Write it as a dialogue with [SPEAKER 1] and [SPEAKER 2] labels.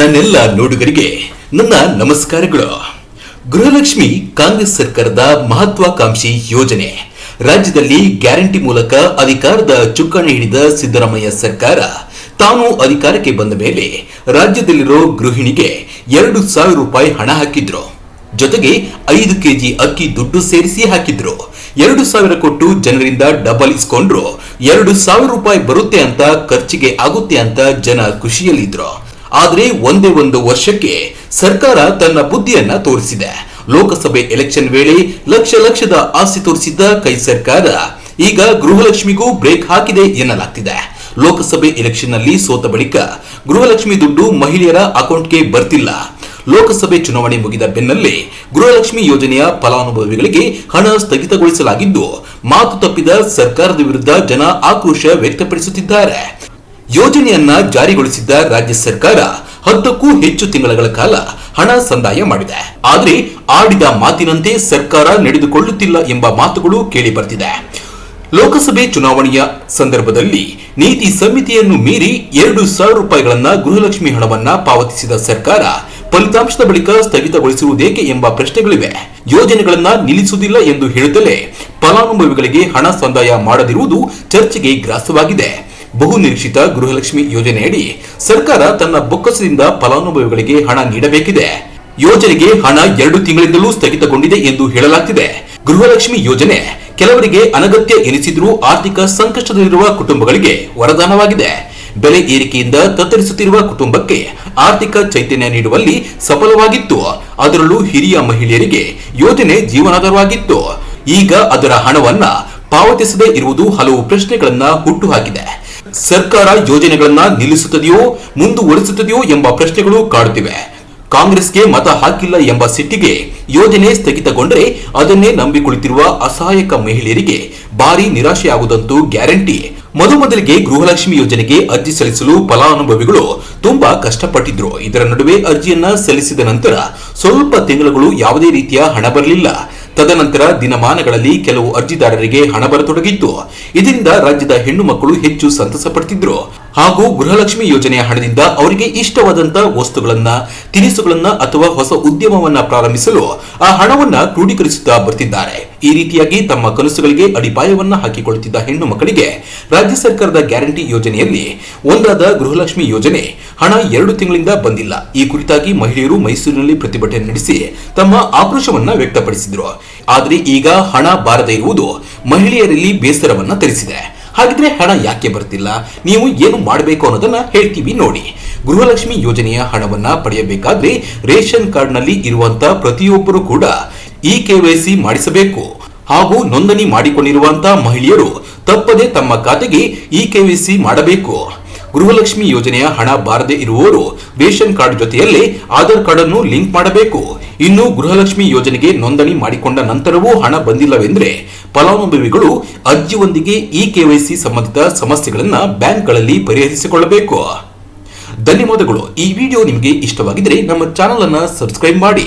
[SPEAKER 1] ನನ್ನೆಲ್ಲ ನೋಡುಗರಿಗೆ ನನ್ನ ನಮಸ್ಕಾರಗಳು. ಗೃಹಲಕ್ಷ್ಮಿ ಕಾಂಗ್ರೆಸ್ ಸರ್ಕಾರದ ಮಹತ್ವಾಕಾಂಕ್ಷಿ ಯೋಜನೆ. ರಾಜ್ಯದಲ್ಲಿ ಗ್ಯಾರಂಟಿ ಮೂಲಕ ಅಧಿಕಾರದ ಚುಕ್ಕಾಣಿ ಹಿಡಿದ ಸಿದ್ದರಾಮಯ್ಯ ಸರ್ಕಾರ ತಾನು ಅಧಿಕಾರಕ್ಕೆ ಬಂದ ಮೇಲೆ ರಾಜ್ಯದಲ್ಲಿರೋ ಗೃಹಿಣಿಗೆ ಎರಡು ಸಾವಿರ ರೂಪಾಯಿ ಹಣ ಹಾಕಿದ್ರು. ಜೊತೆಗೆ ಐದು ಕೆಜಿ ಅಕ್ಕಿ ದುಡ್ಡು ಸೇರಿಸಿ ಹಾಕಿದ್ರು. ಎರಡು ಸಾವಿರ ಕೊಟ್ಟು ಜನರಿಂದ ಡಬಲ್ ಇಸ್ಕೊಂಡ್ರು ಎರಡು ಸಾವಿರ ರೂಪಾಯಿ ಬರುತ್ತೆ ಅಂತ ಖರ್ಚಿಗೆ ಆಗುತ್ತೆ ಅಂತ ಜನ ಖುಷಿಯಲ್ಲಿದ್ರು. ಆದ್ರೆ ಒಂದೇ ಒಂದು ವರ್ಷಕ್ಕೆ ಸರ್ಕಾರ ತನ್ನ ಬುದ್ಧಿಯನ್ನ ತೋರಿಸಿದೆ. ಲೋಕಸಭೆ ಎಲೆಕ್ಷನ್ ವೇಳೆ ಲಕ್ಷ ಲಕ್ಷದ ಆಸ್ತಿ ತೋರಿಸಿದ್ದ ಕೈ ಸರ್ಕಾರ ಈಗ ಗೃಹಲಕ್ಷ್ಮಿಗೂ ಬ್ರೇಕ್ ಹಾಕಿದೆ ಎನ್ನಲಾಗ್ತಿದೆ. ಲೋಕಸಭೆ ಎಲೆಕ್ಷನ್ನಲ್ಲಿ ಸೋತ ಬಳಿಕ ಗೃಹಲಕ್ಷ್ಮಿ ದುಡ್ಡು ಮಹಿಳೆಯರ ಅಕೌಂಟ್ಗೆ ಬರ್ತಿಲ್ಲ. ಲೋಕಸಭೆ ಚುನಾವಣೆ ಮುಗಿದ ಬೆನ್ನಲ್ಲೇ ಗೃಹಲಕ್ಷ್ಮಿ ಯೋಜನೆಯ ಫಲಾನುಭವಿಗಳಿಗೆ ಹಣ ಸ್ಥಗಿತಗೊಳಿಸಲಾಗಿದ್ದು, ಮಾತು ತಪ್ಪಿದ ಸರ್ಕಾರದ ವಿರುದ್ಧ ಜನ ಆಕ್ರೋಶ ವ್ಯಕ್ತಪಡಿಸುತ್ತಿದ್ದಾರೆ. ಯೋಜನೆಯನ್ನ ಜಾರಿಗೊಳಿಸಿದ್ದ ರಾಜ್ಯ ಸರ್ಕಾರ ಹತ್ತಕ್ಕೂ ಹೆಚ್ಚು ತಿಂಗಳ ಕಾಲ ಹಣ ಸಂದಾಯ ಮಾಡಿದೆ. ಆದ್ರೆ ಆಡಿದ ಮಾತಿನಂತೆ ಸರ್ಕಾರ ನಡೆದುಕೊಳ್ಳುತ್ತಿಲ್ಲ ಎಂಬ ಮಾತುಗಳು ಕೇಳಿ ಬರ್ತಿದೆ. ಲೋಕಸಭೆ ಚುನಾವಣೆಯ ಸಂದರ್ಭದಲ್ಲಿ ನೀತಿ ಸಮಿತಿಯನ್ನು ಮೀರಿ ಎರಡು ಸಾವಿರ ರೂಪಾಯಿಗಳನ್ನ ಗೃಹಲಕ್ಷ್ಮಿ ಹಣವನ್ನ ಪಾವತಿಸಿದ ಸರ್ಕಾರ ಫಲಿತಾಂಶದ ಬಳಿಕ ಸ್ಥಗಿತಗೊಳಿಸುವುದೇಕೆ ಎಂಬ ಪ್ರಶ್ನೆಗಳಿವೆ. ಯೋಜನೆಗಳನ್ನ ನಿಲ್ಲಿಸುವುದಿಲ್ಲ ಎಂದು ಹೇಳುತ್ತಲೇ ಫಲಾನುಭವಿಗಳಿಗೆ ಹಣ ಸಂದಾಯ ಮಾಡದಿರುವುದು ಚರ್ಚೆಗೆ ಗ್ರಾಸವಾಗಿದೆ. ಬಹು ನಿರೀಕ್ಷಿತ ಗೃಹಲಕ್ಷ್ಮಿ ಯೋಜನೆಯಡಿ ಸರ್ಕಾರ ತನ್ನ ಬೊಕ್ಕಸದಿಂದ ಫಲಾನುಭವಿಗಳಿಗೆ ಹಣ ನೀಡಬೇಕಿದೆ. ಯೋಜನೆಗೆ ಹಣ ಎರಡು ತಿಂಗಳಿಂದಲೂ ಸ್ಥಗಿತಗೊಂಡಿದೆ ಎಂದು ಹೇಳಲಾಗ್ತಿದೆ. ಗೃಹಲಕ್ಷ್ಮಿ ಯೋಜನೆ ಕೆಲವರಿಗೆ ಅನಗತ್ಯ ಎನಿಸಿದ್ರೂ ಆರ್ಥಿಕ ಸಂಕಷ್ಟದಲ್ಲಿರುವ ಕುಟುಂಬಗಳಿಗೆ ವರದಾನವಾಗಿದೆ. ಬೆಲೆ ಏರಿಕೆಯಿಂದ ತತ್ತರಿಸುತ್ತಿರುವ ಕುಟುಂಬಕ್ಕೆ ಆರ್ಥಿಕ ಚೈತನ್ಯ ನೀಡುವಲ್ಲಿ ಸಫಲವಾಗಿತ್ತು. ಅದರಲ್ಲೂ ಹಿರಿಯ ಮಹಿಳೆಯರಿಗೆ ಯೋಜನೆ ಜೀವನಾಧಾರವಾಗಿತ್ತು. ಈಗ ಅದರ ಹಣವನ್ನ ಪಾವತಿಸದೇ ಇರುವುದು ಹಲವು ಪ್ರಶ್ನೆಗಳನ್ನ ಹುಟ್ಟುಹಾಕಿದೆ ಸರ್ಕಾರ ಯೋಜನೆಗಳನ್ನ ನಿಲ್ಲಿಸುತ್ತದೆಯೋ, ಮುಂದುವರಿಸುತ್ತದೆಯೋ ಎಂಬ ಪ್ರಶ್ನೆಗಳು ಕಾಡುತ್ತಿವೆ. ಕಾಂಗ್ರೆಸ್ಗೆ ಮತ ಹಾಕಿಲ್ಲ ಎಂಬ ಸಿಟ್ಟಿಗೆ ಯೋಜನೆ ಸ್ಥಗಿತಗೊಂಡರೆ ಅದನ್ನೇ ನಂಬಿಕೊಳ್ಳುತ್ತಿರುವ ಅಸಹಾಯಕ ಮಹಿಳೆಯರಿಗೆ ಭಾರಿ ನಿರಾಶೆಯಾಗುವುದಂತೂ ಗ್ಯಾರಂಟಿ. ಮೊದಮೊದಲಿಗೆ ಗೃಹಲಕ್ಷ್ಮಿ ಯೋಜನೆಗೆ ಅರ್ಜಿ ಸಲ್ಲಿಸಲು ಫಲಾನುಭವಿಗಳು ತುಂಬಾ ಕಷ್ಟಪಟ್ಟಿದ್ರು. ಇದರ ನಡುವೆ ಅರ್ಜಿಯನ್ನ ಸಲ್ಲಿಸಿದ ನಂತರ ಸ್ವಲ್ಪ ತಿಂಗಳುಗಳು ಯಾವುದೇ ರೀತಿಯ ಹಣ ಬರಲಿಲ್ಲ. ತದನಂತರ ದಿನಮಾನಗಳಲ್ಲಿ ಕೆಲವು ಅರ್ಜಿದಾರರಿಗೆ ಹಣ ಬರತೊಡಗಿತ್ತು. ಇದರಿಂದ ರಾಜ್ಯದ ಹೆಣ್ಣು ಮಕ್ಕಳು ಹೆಚ್ಚು ಸಂತಸ ಪಡ್ತಿದ್ರು. ಹಾಗೂ ಗೃಹಲಕ್ಷ್ಮಿ ಯೋಜನೆಯ ಹಣದಿಂದ ಅವರಿಗೆ ಇಷ್ಟವಾದಂತಹ ವಸ್ತುಗಳನ್ನ, ತಿನಿಸುಗಳನ್ನ ಅಥವಾ ಹೊಸ ಉದ್ಯಮವನ್ನ ಪ್ರಾರಂಭಿಸಲು ಆ ಹಣವನ್ನ ಕ್ರೋಢೀಕರಿಸುತ್ತಾ ಬರ್ತಿದ್ದಾರೆ. ಈ ರೀತಿಯಾಗಿ ತಮ್ಮ ಕನಸುಗಳಿಗೆ ಅಡಿಪಾಯವನ್ನ ಹಾಕಿಕೊಳ್ಳುತ್ತಿದ್ದ ಹೆಣ್ಣು ಮಕ್ಕಳಿಗೆ ರಾಜ್ಯ ಸರ್ಕಾರದ ಗ್ಯಾರಂಟಿ ಯೋಜನೆಯಲ್ಲಿ ಒಂದಾದ ಗೃಹಲಕ್ಷ್ಮಿ ಯೋಜನೆ ಹಣ ಎರಡು ತಿಂಗಳಿಂದ ಬಂದಿಲ್ಲ. ಈ ಕುರಿತಾಗಿ ಮಹಿಳೆಯರು ಮೈಸೂರಿನಲ್ಲಿ ಪ್ರತಿಭಟನೆ ನಡೆಸಿ ತಮ್ಮ ಆಕ್ರೋಶವನ್ನ ವ್ಯಕ್ತಪಡಿಸಿದ್ರು. ಆದರೆ ಈಗ ಹಣ ಬಾರದೇ ಇರುವುದು ಮಹಿಳೆಯರಲ್ಲಿ ಬೇಸರವನ್ನ ತರಿಸಿದೆ. ಹಾಗಿದ್ರೆ ಹಣ ಯಾಕೆ ಬರ್ತಿಲ್ಲ? ನೀವು ಏನು ಮಾಡಬೇಕು ಅನ್ನೋದನ್ನ ಹೇಳ್ತೀವಿ ನೋಡಿ. ಗೃಹಲಕ್ಷ್ಮಿ ಯೋಜನೆಯ ಹಣವನ್ನ ಪಡೆಯಬೇಕಾದ್ರೆ ರೇಷನ್ ಕಾರ್ಡ್ನಲ್ಲಿ ಇರುವಂತಹ ಪ್ರತಿಯೊಬ್ಬರು ಕೂಡ ಇ ಕೆವೈಸಿ ಮಾಡಿಸಬೇಕು. ಹಾಗೂ ನೋಂದಣಿ ಮಾಡಿಕೊಂಡಿರುವಂತಹ ಮಹಿಳೆಯರು ತಪ್ಪದೆ ತಮ್ಮ ಖಾತೆಗೆ ಇ ಕೆವೈಸಿ ಮಾಡಬೇಕು. ಗೃಹಲಕ್ಷ್ಮಿ ಯೋಜನೆಯ ಹಣ ಬಾರದೇ ಇರುವವರು ರೇಷನ್ ಕಾರ್ಡ್ ಜೊತೆಯಲ್ಲಿ ಆಧಾರ್ ಕಾರ್ಡ್ ಅನ್ನು ಲಿಂಕ್ ಮಾಡಬೇಕು. ಇನ್ನು ಗೃಹಲಕ್ಷ್ಮಿ ಯೋಜನೆಗೆ ನೋಂದಣಿ ಮಾಡಿಕೊಂಡ ನಂತರವೂ ಹಣ ಬಂದಿಲ್ಲವೆಂದರೆ ಫಲಾನುಭವಿಗಳು ಅರ್ಜಿಯೊಂದಿಗೆ ಇ ಕೆವೈಸಿ ಸಂಬಂಧಿತ ಸಮಸ್ಯೆಗಳನ್ನು ಬ್ಯಾಂಕ್ಗಳಲ್ಲಿ ಪರಿಹರಿಸಿಕೊಳ್ಳಬೇಕು. ಧನ್ಯವಾದಗಳು. ಈ ವಿಡಿಯೋ ನಿಮಗೆ ಇಷ್ಟವಾಗಿದ್ದರೆ ನಮ್ಮ ಚಾನಲ್ ಅನ್ನು ಸಬ್ಸ್ಕ್ರೈಬ್ ಮಾಡಿ.